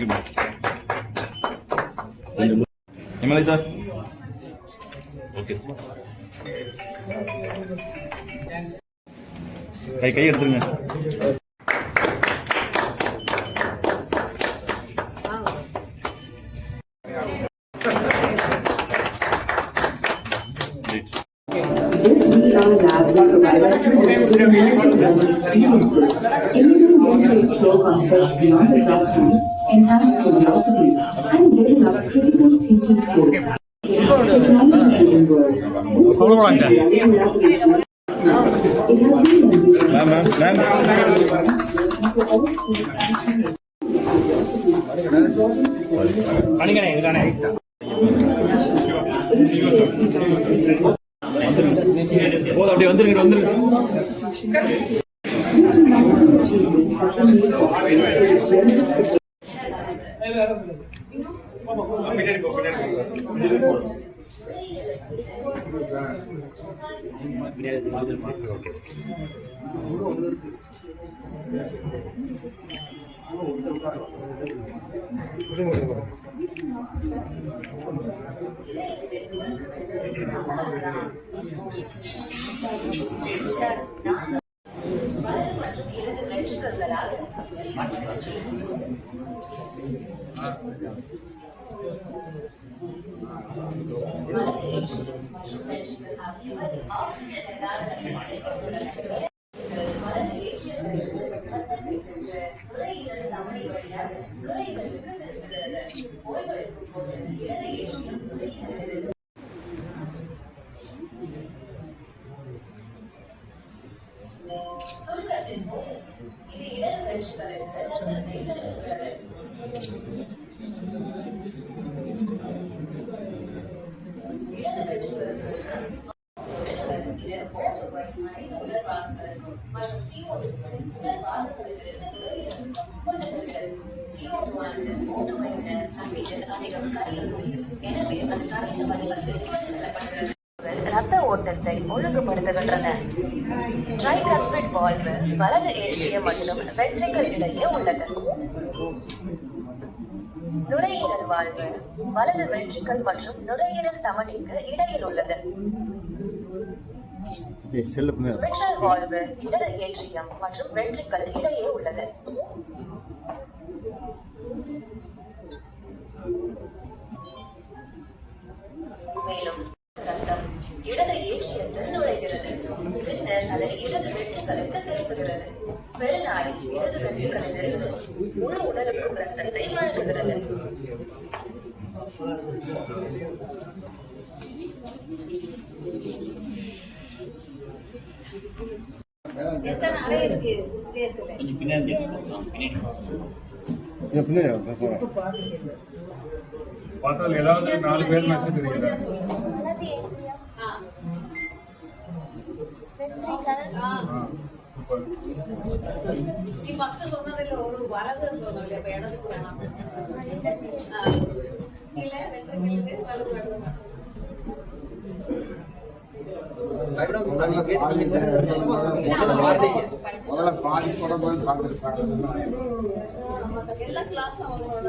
Thank you MLA sir okay கை கை எடுத்துருங்க This VR lab will provide students with immersive learning experiences, enabling them to explore concepts beyond the classroom, Enhance curiosity, and develop critical thinking skills. In a technology-driven world, this virtual it has been envisioned அப்படியே வந்துருங்க வந்துருங்க This remarkable achievement has been made possible through generous support வலது மற்றும் இடது வெற்றிகளால் வலது நுரையீரலுக்கு செலுத்துகிறது போது இடது ஏற்றியம் நுரையீரலில் இது இடது வெற்றிகளுக்கு இடது அனைத்து உடல் மற்றும் CO2 வை உடல் கொண்டு செல்கிறது CO2 ஆனது விட தண்ணீரில் அதிகம் எனவே அது கரைந்த வடிவத்தில் கொண்டு செல்லப்படுகிறது ஓட்டத்தை ஒழுங்குபடுத்துகின்றன. ட்ரைகஸ்பிட் வால்வு வலது ஏற்றிய மற்றும் வென்ட்ரிக்கல் இடையே உள்ளது. நுரையீரல் வால்வு வலது வென்ட்ரிக்கல் மற்றும் நுரையீரல் தமனிக்கு இடையில் உள்ளது. விட்ரல் வால்வு இடது ஏற்றியம் மற்றும் வென்ட்ரிக்கல் இடையே உள்ளது. ஏற்றியத்தில் நுழைகிறது. பின்னர் அதை இடது வெற்றுகளுக்கு செலுத்துகிறது. பெருநாடி இடது வெற்றுகளிலிருந்து முழு உடலுக்கும் ரத்தத்தை வழங்குகிறது. எத்தனை அறை இருக்கு? இதயத்துல பார்த்தால் ஏதாவது நாலு பேர் மட்டும் சொன்னா நீங்க பேசுனீங்க வார்த்தைங்க முதல்ல பாதி படம் போய் பார்த்துருப்பாங்க எல்லா கிளாஸும் அவங்களோட